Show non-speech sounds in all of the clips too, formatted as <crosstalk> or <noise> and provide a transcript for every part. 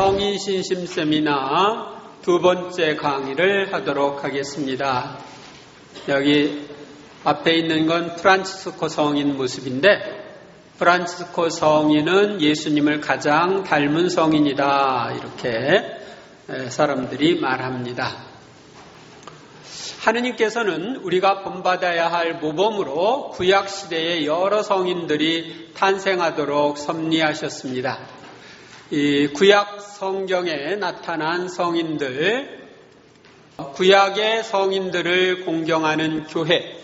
성인신심 세미나 두 번째 강의를 하도록 하겠습니다. 여기 앞에 있는 건 프란치스코 성인 모습인데 프란치스코 성인은 예수님을 가장 닮은 성인이다. 이렇게 사람들이 말합니다. 하느님께서는 우리가 본받아야 할 모범으로 구약 시대의 여러 성인들이 탄생하도록 섭리하셨습니다. 이 구약 성경에 나타난 성인들, 구약의 성인들을 공경하는 교회.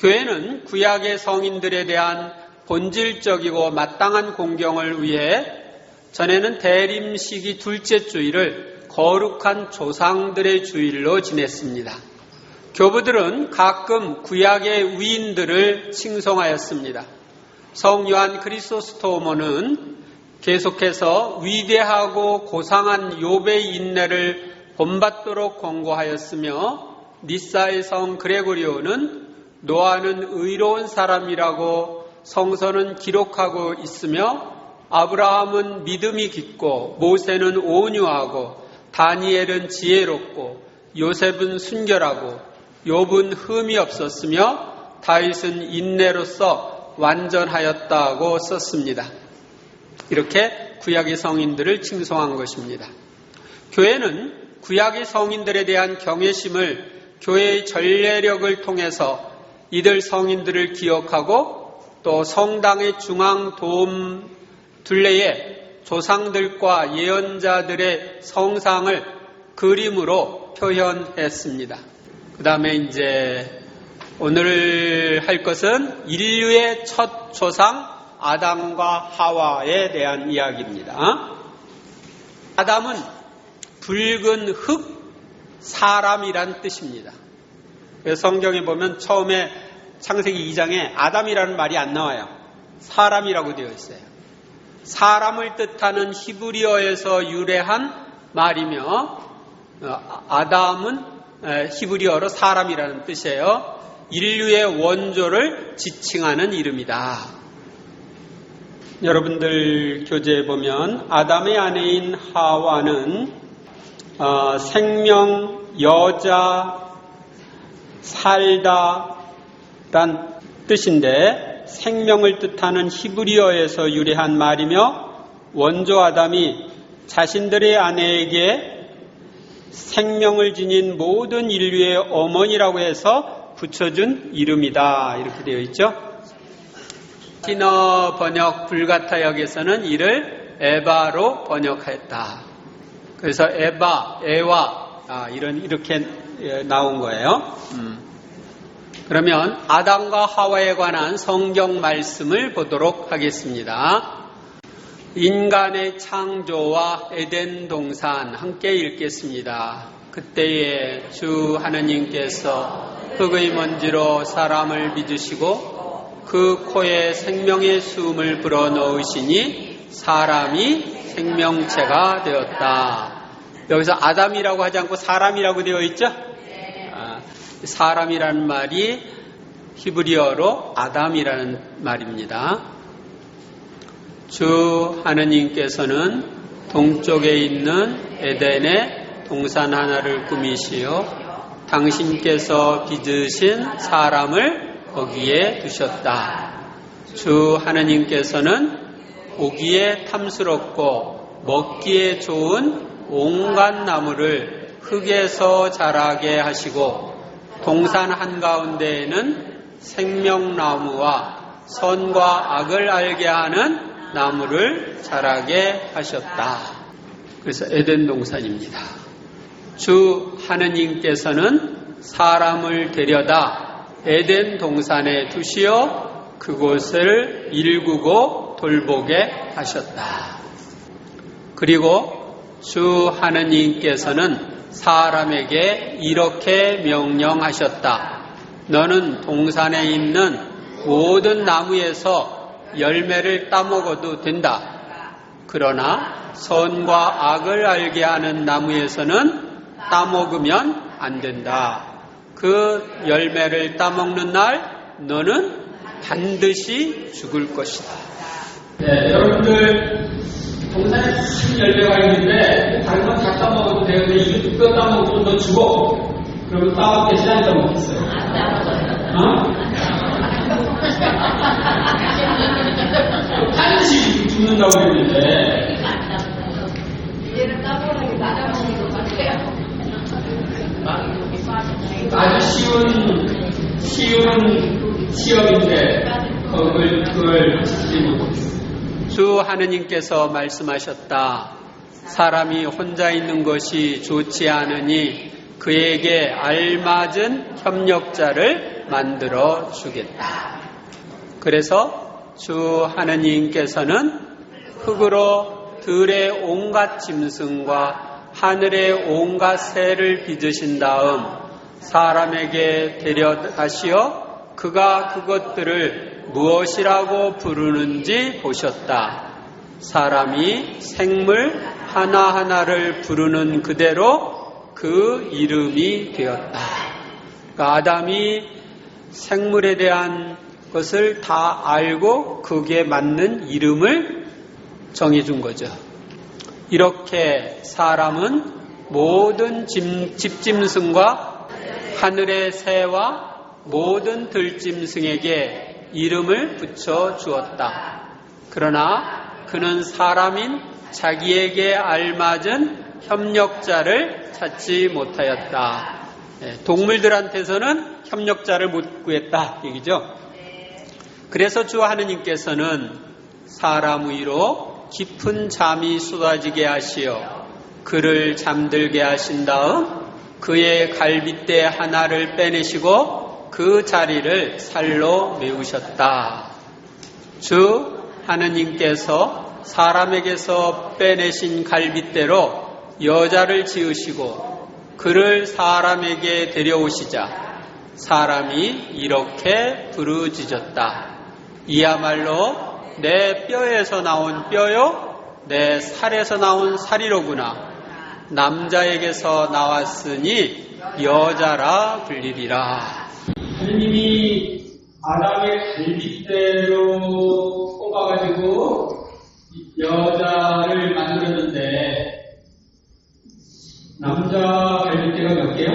교회는 구약의 성인들에 대한 본질적이고 마땅한 공경을 위해 전에는 대림시기 둘째 주일을 거룩한 조상들의 주일로 지냈습니다. 교부들은 가끔 구약의 위인들을 칭송하였습니다. 성 요한 크리소스토모는 계속해서 위대하고 고상한 욥의 인내를 본받도록 권고하였으며 니사의 성 그레고리오는 노아는 의로운 사람이라고 성서는 기록하고 있으며 아브라함은 믿음이 깊고 모세는 온유하고 다니엘은 지혜롭고 요셉은 순결하고 욥은 흠이 없었으며 다윗은 인내로서 완전하였다고 썼습니다. 이렇게 구약의 성인들을 칭송한 것입니다. 교회는 구약의 성인들에 대한 경외심을 교회의 전례력을 통해서 이들 성인들을 기억하고 또 성당의 중앙 도움 둘레에 조상들과 예언자들의 성상을 그림으로 표현했습니다. 그 다음에 이제 오늘 할 것은 인류의 첫 조상 아담과 하와에 대한 이야기입니다. 아담은 붉은 흙 사람이란 뜻입니다. 성경에 보면 처음에 창세기 2장에 아담이라는 말이 안 나와요. 사람이라고 되어 있어요. 사람을 뜻하는 히브리어에서 유래한 말이며 아담은 히브리어로 사람이라는 뜻이에요. 인류의 원조를 지칭하는 이름이다. 여러분들 교재에 보면 아담의 아내인 하와는 어, 생명, 여자, 살다 란 뜻인데 생명을 뜻하는 히브리어에서 유래한 말이며 원조 아담이 자신들의 아내에게 생명을 지닌 모든 인류의 어머니라고 해서 붙여준 이름이다. 이렇게 되어 있죠. 신어 번역 불가타 역에서는 이를 에바로 번역했다. 그래서 에바, 에와 아, 이런 이렇게 나온 거예요. 음. 그러면 아담과 하와에 관한 성경 말씀을 보도록 하겠습니다. 인간의 창조와 에덴 동산 함께 읽겠습니다. 그때에 주 하느님께서 흙의 먼지로 사람을 빚으시고 그 코에 생명의 숨을 불어 넣으시니 사람이 생명체가 되었다. 여기서 아담이라고 하지 않고 사람이라고 되어 있죠? 사람이라는 말이 히브리어로 아담이라는 말입니다. 주 하느님께서는 동쪽에 있는 에덴에 동산 하나를 꾸미시어 당신께서 빚으신 사람을 거기에 두셨다. 주 하느님께서는 보기에 탐스럽고 먹기에 좋은 온갖 나무를 흙에서 자라게 하시고 동산 한가운데에는 생명나무와 선과 악을 알게 하는 나무를 자라게 하셨다. 그래서 에덴 동산입니다. 주 하느님께서는 사람을 데려다 에덴 동산에 두시어 그곳을 일구고 돌보게 하셨다. 그리고 주 하느님께서는 사람에게 이렇게 명령하셨다. 너는 동산에 있는 모든 나무에서 열매를 따먹어도 된다. 그러나 선과 악을 알게 하는 나무에서는 따먹으면 안 된다. 그 열매를 따먹는 날 너는 반드시 죽을 것이다. 네, 여러분들 동산에 큰 열매가 있는데 다른 건 다 따먹어도 되는데 이거 따먹으면 너 죽어. 그러면 따먹겠지 안 따먹겠어요? 어? <laughs> 반드시 죽는다고 했는데 얘는 따보라기 맞아보는 것 같아요. 아주 쉬운 쉬운 시험인데 그걸 그걸 지키지 못했어요. 주 하느님께서 말씀하셨다. 사람이 혼자 있는 것이 좋지 않으니 그에게 알맞은 협력자를 만들어 주겠다. 그래서 주 하느님께서는 흙으로 들의 온갖 짐승과 하늘의 온갖 새를 빚으신 다음 사람에게 데려가시어 그가 그것들을 무엇이라고 부르는지 보셨다. 사람이 생물 하나하나를 부르는 그대로 그 이름이 되었다. 그러니까 아담이 생물에 대한 것을 다 알고 그게 맞는 이름을 정해준 거죠. 이렇게 사람은 모든 짐- 집짐승과 하늘의 새와 모든 들짐승에게 이름을 붙여 주었다. 그러나 그는 사람인 자기에게 알맞은 협력자를 찾지 못하였다. 예, 동물들한테서는 협력자를 못 구했다. 얘기죠. 그래서 주 하느님께서는 사람 위로 깊은 잠이 쏟아지게 하시어 그를 잠들게 하신 다음 그의 갈빗대 하나를 빼내시고 그 자리를 살로 메우셨다. 주 하느님께서 사람에게서 빼내신 갈빗대로 여자를 지으시고 그를 사람에게 데려오시자 사람이 이렇게 부르짖었다. 이야말로 내 뼈에서 나온 뼈요, 내 살에서 나온 살이로구나. 남자에게서 나왔으니 여자라 불리리라. 하느님이 아담의 갈빗대로 뽑아가지고 여자를 만들었는데 남자 갈빗대가 몇 개요?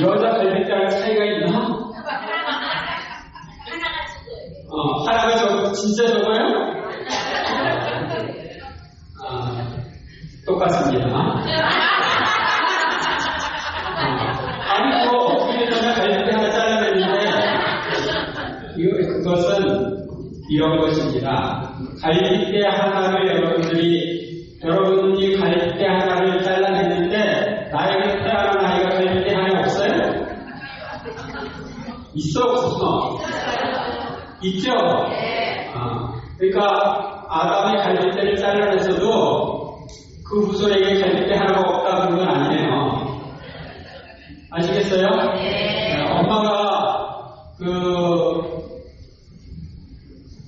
여자 갈빗대랑 차이가 있나? 어, 하나가 저 진짜 저거요? 아, 어, 아니 뭐 어떻게 되면 갈빗대 하나 잘라냈는데 이거 그것은 이런 것입니다. 갈빗대 하나를 여러분들이 여러분이 갈빗대 하나를 잘라냈는데 나에게 태어난 아이가 갈빗대 하나 없어요? 있어 없어? 있죠? 아, 그러니까 아담의 갈빗대를 잘라내서도 그 후손에게 갈빗대 하나가 없다 그런 건 아니에요. 아시겠어요? 네, 엄마가 그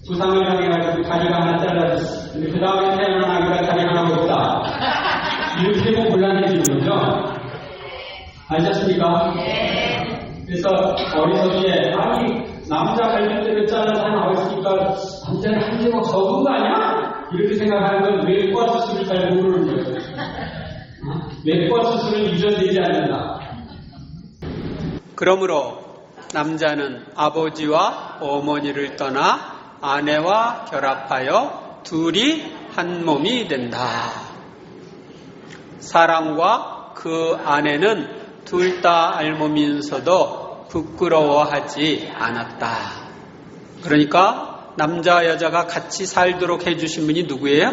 부상을 당해가지고 다리가 하나 잘라졌어. 근데 그 다음에 태어난 아기가 다리 하나가 없다. 이렇게 되면 곤란해지는 거죠? 아셨습니까? 그래서 어리석게 아니 남자 갈비뼈를 잘라서 하나 나왔으니까 남자는 한 개가 적은 거 아니야? 이렇게 생각하는 건 외과 수술을 잘 모르는 거예요. 어? 외과 수술은 유전되지 않는다. 그러므로 남자는 아버지와 어머니를 떠나 아내와 결합하여 둘이 한 몸이 된다. 사랑과 그 아내는 둘 다 알몸이면서도 부끄러워하지 않았다. 그러니까 남자 여자가 같이 살도록 해주신 분이 누구예요?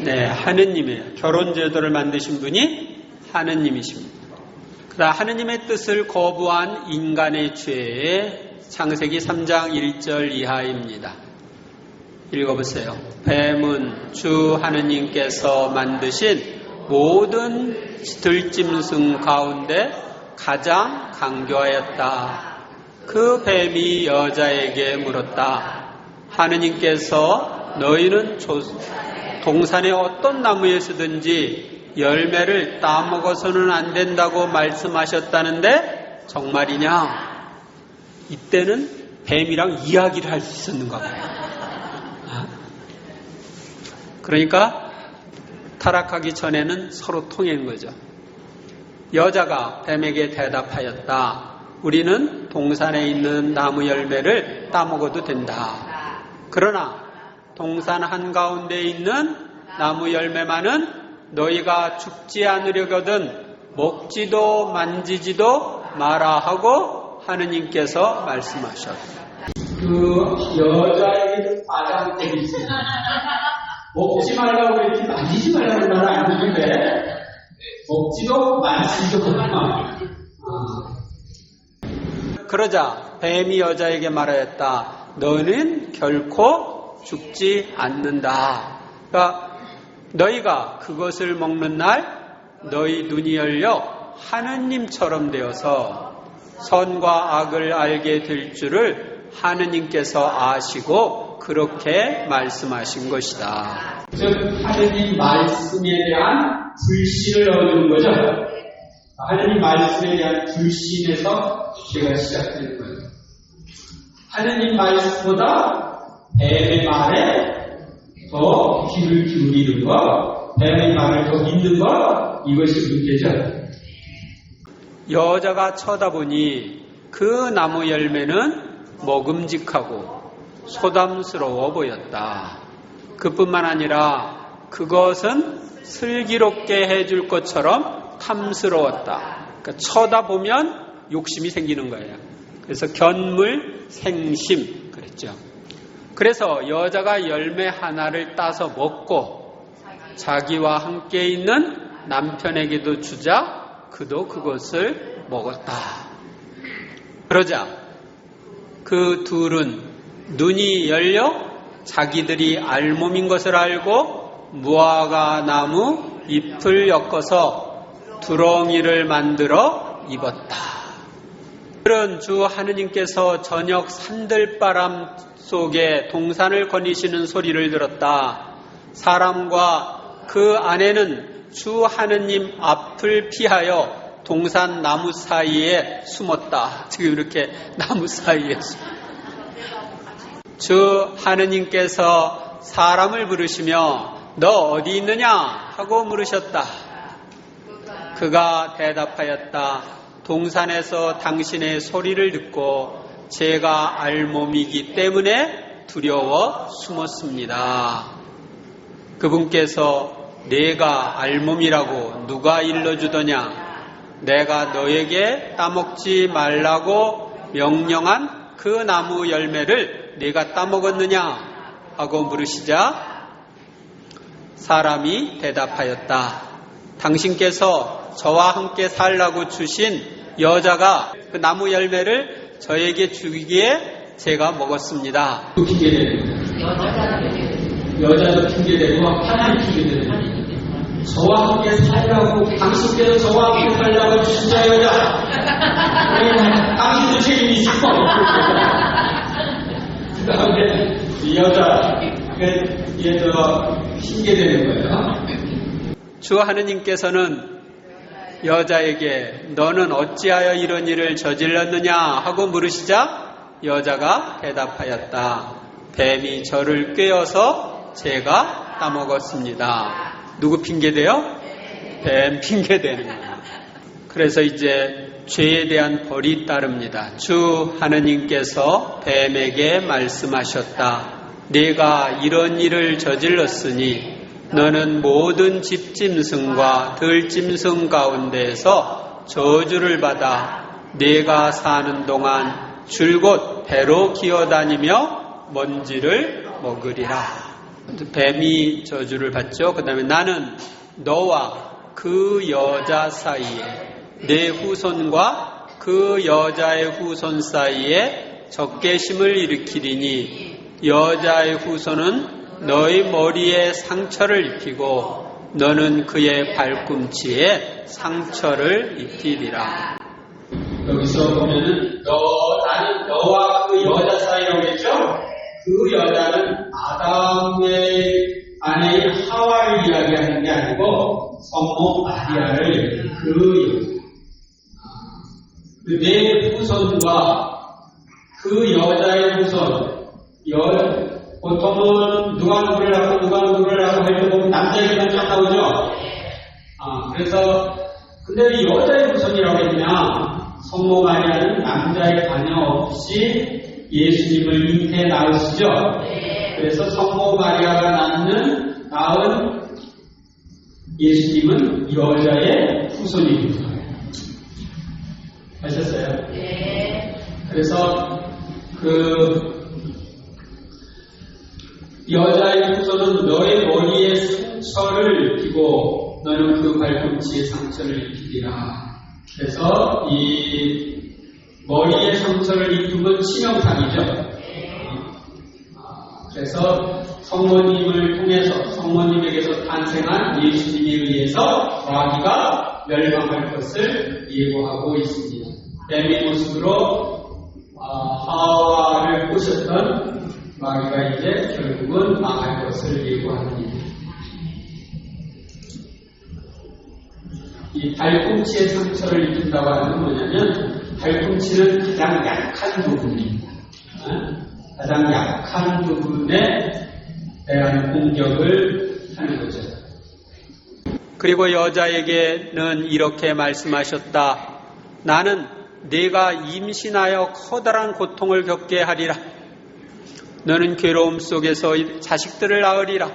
네, 하느님이에요. 결혼 제도를 만드신 분이 하느님이십니다. 그다 하느님의 뜻을 거부한 인간의 죄에 창세기 3장 1절 이하입니다. 읽어보세요. 뱀은 주 하느님께서 만드신 모든 들짐승 가운데 가장 강교하였다. 그 뱀이 여자에게 물었다. 하느님께서 너희는 조- 동산의 어떤 나무에 서든지 열매를 따먹어서는 안 된다고 말씀하셨다는데 정말이냐? 이때는 뱀이랑 이야기를 할 수 있었는가 봐요. 아? 그러니까 타락하기 전에는 서로 통한 거죠. 여자가 뱀에게 대답하였다. 우리는 동산에 있는 나무 열매를 따먹어도 된다. 그러나 동산 한가운데 있는 나무 열매만은 너희가 죽지 않으려거든 먹지도 만지지도 마라 하고 하느님께서 말씀하셨다. 그 여자에게 과장법이 있어요. 먹지 말라고 그랬지 만지지 말라고 말은 안 되는데 먹지도 만지지도 못하고 그러자 뱀이 여자에게 말하였다. 너는 결코 죽지 않는다. 그러니까 너희가 그것을 먹는 날 너희 눈이 열려 하느님처럼 되어서 선과 악을 알게 될 줄을 하느님께서 아시고 그렇게 말씀하신 것이다. 즉 하느님 말씀에 대한 불신을 얻는 거죠. 하느님 말씀에 대한 불신에서 죄가 시작되는 거예요. 하느님 말씀보다 뱀의 말에 더 귀를 기울이는 것, 뱀의 말을 더 믿는 것, 이것이 문제죠. 여자가 쳐다보니 그 나무 열매는 먹음직하고 소담스러워 보였다. 그뿐만 아니라 그것은 슬기롭게 해줄 것처럼 탐스러웠다. 그러니까 쳐다보면 욕심이 생기는 거예요. 그래서 견물 생심 그랬죠. 그래서 여자가 열매 하나를 따서 먹고 자기와 함께 있는 남편에게도 주자 그도 그것을 먹었다. 그러자 그 둘은 눈이 열려 자기들이 알몸인 것을 알고 무화과 나무 잎을 엮어서 두렁이를 만들어 입었다. 그런 주 하느님께서 저녁 산들바람 속에 동산을 거니시는 소리를 들었다. 사람과 그 아내는 주 하느님 앞을 피하여 동산 나무 사이에 숨었다. 지금 이렇게 <laughs> 나무 사이에 숨. 주 하느님께서 사람을 부르시며 너 어디 있느냐 하고 물으셨다. 그가 대답하였다. 동산에서 당신의 소리를 듣고 제가 알몸이기 때문에 두려워 숨었습니다. 그분께서 내가 알몸이라고 누가 일러주더냐? 내가 너에게 따먹지 말라고 명령한 그 나무 열매를 네가 따먹었느냐? 하고 물으시자 사람이 대답하였다. 당신께서 저와 함께 살라고 주신 여자가 그 나무 열매를 저에게 주기에 제가 먹었습니다. 여자도 핑계대고 하나님 핑계대는 저와 함께 살라고 당신께서 저와 함께 살라고 자 여자. 당신도 책임이 있어 그 다음에 이 여자 얘도 핑계대는 거예요 주 하느님께서는 여자에게 너는 어찌하여 이런 일을 저질렀느냐 하고 물으시자 여자가 대답하였다. 뱀이 저를 꿰어서 제가 따먹었습니다. 누구 핑계대요? 뱀 핑계대는 거예요. 그래서 이제 죄에 대한 벌이 따릅니다. 주 하느님께서 뱀에게 말씀하셨다. 내가 이런 일을 저질렀으니 너는 모든 집짐승과 들짐승 가운데에서 저주를 받아 내가 사는 동안 줄곧 배로 기어다니며 먼지를 먹으리라. 뱀이 저주를 받죠. 그 다음에 나는 너와 그 여자 사이에 내 후손과 그 여자의 후손 사이에 적개심을 일으키리니 여자의 후손은 너희 머리에 상처를 입히고 너는 그의 발꿈치에 상처를 입히리라. 여기서 보면은 너 나는 너와 그 여자 사이라고 했죠. 그 여자는 아담의 아내인 하와를 이야기하는 게 아니고 성모 마리아를 그 여자. 내 후손과 그 여자의 후손 여 보통은 누가 누구를 하고 누가 누구를 하고 할 때 보면 남자 얘기만 쫙 나오죠? 아, 그래서, 근데 왜 여자의 후손이라고 했냐? 성모 마리아는 남자의 자녀 없이 예수님을 잉태 낳으시죠? 그래서 성모 마리아가 낳는, 낳은 예수님은 여자의 후손입니다. 아셨어요? 그래서 그 여자의 후손은 너의 머리에 상처를 입히고 너는 그 발꿈치에 상처를 입히리라. 그래서 이 머리에 상처를 건 치명상이죠. 아, 그래서 성모님을 통해서 성모님에게서 탄생한 예수님에 의해서 마귀가 멸망할 것을 예고하고 있습니다. 뱀의 모습으로 아, 하와를 꼬셨던 마귀가 이제 결국은 망할 것을 예고합니다. 이 발꿈치에 상처를 입힌다고 하는 건 뭐냐면 발꿈치는 가장 약한 부분입니다. 어? 가장 약한 부분에 대한 공격을 하는 거죠. 그리고 여자에게는 이렇게 말씀하셨다. 나는 네가 임신하여 커다란 고통을 겪게 하리라. 너는 괴로움 속에서 자식들을 낳으리라.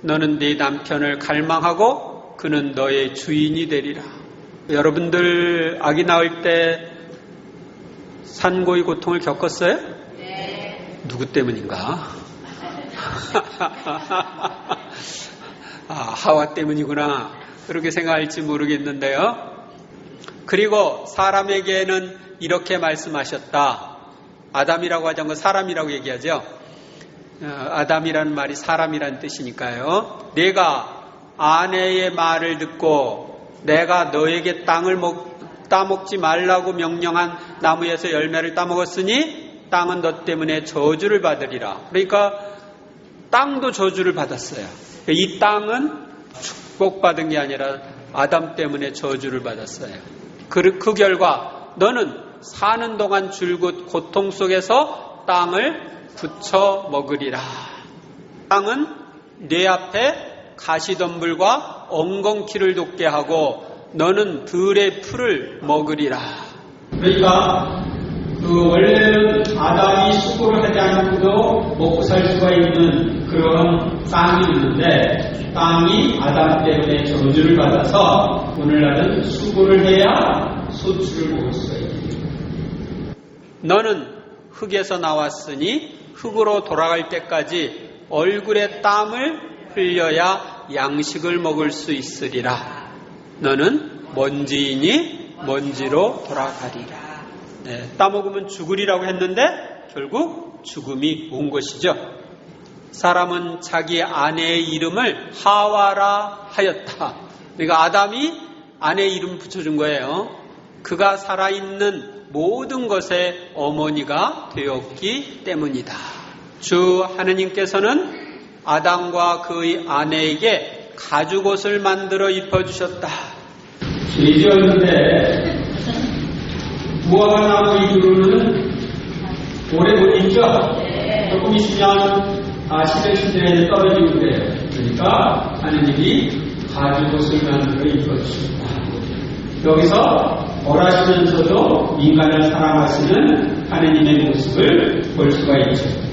너는 네 남편을 갈망하고 그는 너의 주인이 되리라. 여러분들 아기 낳을 때 산고의 고통을 겪었어요? 누구 때문인가? <laughs> 아, 하와 때문이구나. 그렇게 생각할지 모르겠는데요. 그리고 사람에게는 이렇게 말씀하셨다. 아담이라고 하지 않고 사람이라고 얘기하죠. 어, 아담이라는 말이 사람이라는 뜻이니까요. 내가 아내의 말을 듣고 내가 너에게 땅을 먹, 따먹지 말라고 명령한 나무에서 열매를 따먹었으니 땅은 너 때문에 저주를 받으리라. 그러니까 땅도 저주를 받았어요. 이 땅은 축복받은 게 아니라 아담 때문에 저주를 받았어요. 그, 그 결과 너는 사는 동안 줄곧 고통 속에서 땅을 붙여 먹으리라. 땅은 내 앞에 가시덤불과 엉겅퀴를 돋게 하고 너는 들의 풀을 먹으리라. 그러니까 그 원래는 아담이 수고를 하지 않고도 먹고 살 수가 있는 그런 땅이 있는데 땅이 아담 때문에 저주를 받아서 오늘날은 수고를 해야 소출을 먹을 수가 있습니다. 너는 흙에서 나왔으니 흙으로 돌아갈 때까지 얼굴에 땀을 흘려야 양식을 먹을 수 있으리라. 너는 먼지이니 먼지로 돌아가리라. 네, 따먹으면 죽으리라고 했는데 결국 죽음이 온 것이죠. 사람은 자기 아내의 이름을 하와라 하였다. 그러니까 아담이 아내의 이름 붙여준 거예요. 그가 살아있는 모든 것의 어머니가 되었기 때문이다. 주 하느님께서는 아담과 그의 아내에게 가죽옷을 만들어 입혀주셨다. 죄지었는데 무화과 나무 이후로는 오래 못 있죠? 조금 있으면 아, 시대 시대에 떨어지고 그래요. 그러니까 하느님이 가죽옷을 만들어 입혀주셨다. 여기서 벌하시면서도 인간을 사랑하시는 하느님의 모습을 볼 수가 있죠.